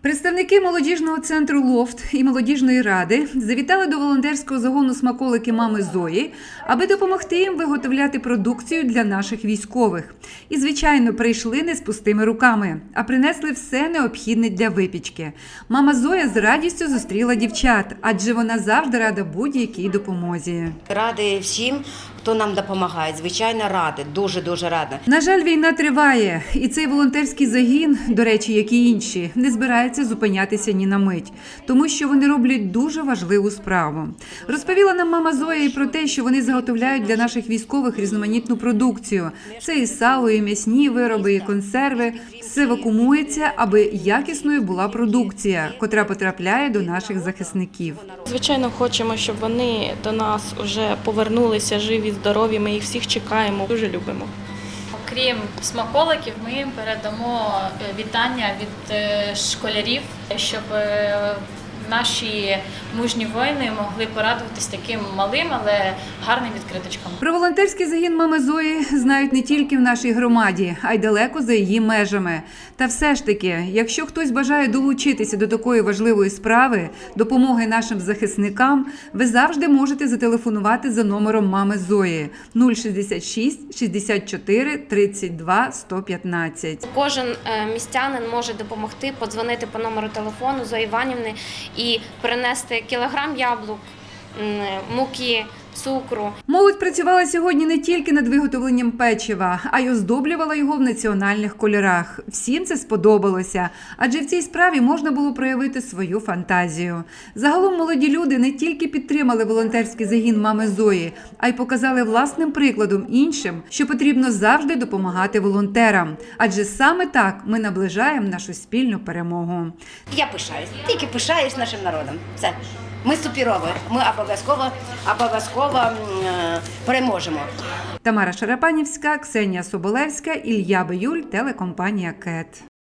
Представники молодіжного центру Лофт і молодіжної ради завітали до волонтерського загону смаколики мами Зої, аби допомогти їм виготовляти продукцію для наших військових. І, звичайно, прийшли не з пустими руками, а принесли все необхідне для випічки. Мама Зоя з радістю зустріла дівчат, адже вона завжди рада будь-якій допомозі. Ради всім, хто нам допомагає. Звичайно, ради, дуже дуже рада. На жаль, війна триває, і цей волонтерський загін, до речі, як і інші, не збирається зупинятися ні на мить, тому що вони роблять дуже важливу справу. Розповіла нам мама Зоя і про те, що вони заготовляють для наших військових різноманітну продукцію. Це і сало, і м'ясні вироби, і консерви. Все вакуумується, аби якісною була продукція, котра потрапляє до наших захисників. Звичайно, хочемо, щоб вони до нас вже повернулися живі, здорові. Ми їх всіх чекаємо. Дуже любимо. Окрім смаколиків, ми їм передамо е, вітання від е, школярів, щоб е, наші мужні воїни могли порадуватись таким малим, але гарним відкриточком. Про волонтерський загін мами Зої знають не тільки в нашій громаді, а й далеко за її межами. Та все ж таки, якщо хтось бажає долучитися до такої важливої справи, допомоги нашим захисникам, ви завжди можете зателефонувати за номером мами Зої 066 64 32 115. Кожен е, містянин може допомогти подзвонити по номеру телефону Зої Іванівни і принести кілограм яблук, муки, цукру. Молодь працювала сьогодні не тільки над виготовленням печива, а й оздоблювала його в національних кольорах. Всім це сподобалося, адже в цій справі можна було проявити свою фантазію. Загалом молоді люди не тільки підтримали волонтерський загін мами Зої, а й показали власним прикладом іншим, що потрібно завжди допомагати волонтерам, адже саме так ми наближаємо нашу спільну перемогу. Я пишаюсь, тільки пишаюсь нашим народом. Все. Ми суперові, ми обов'язково, обов'язково м, е, переможемо. Тамара Шарапанівська, Ксенія Соболевська, Ілья Биюль, телекомпанія КЕТ.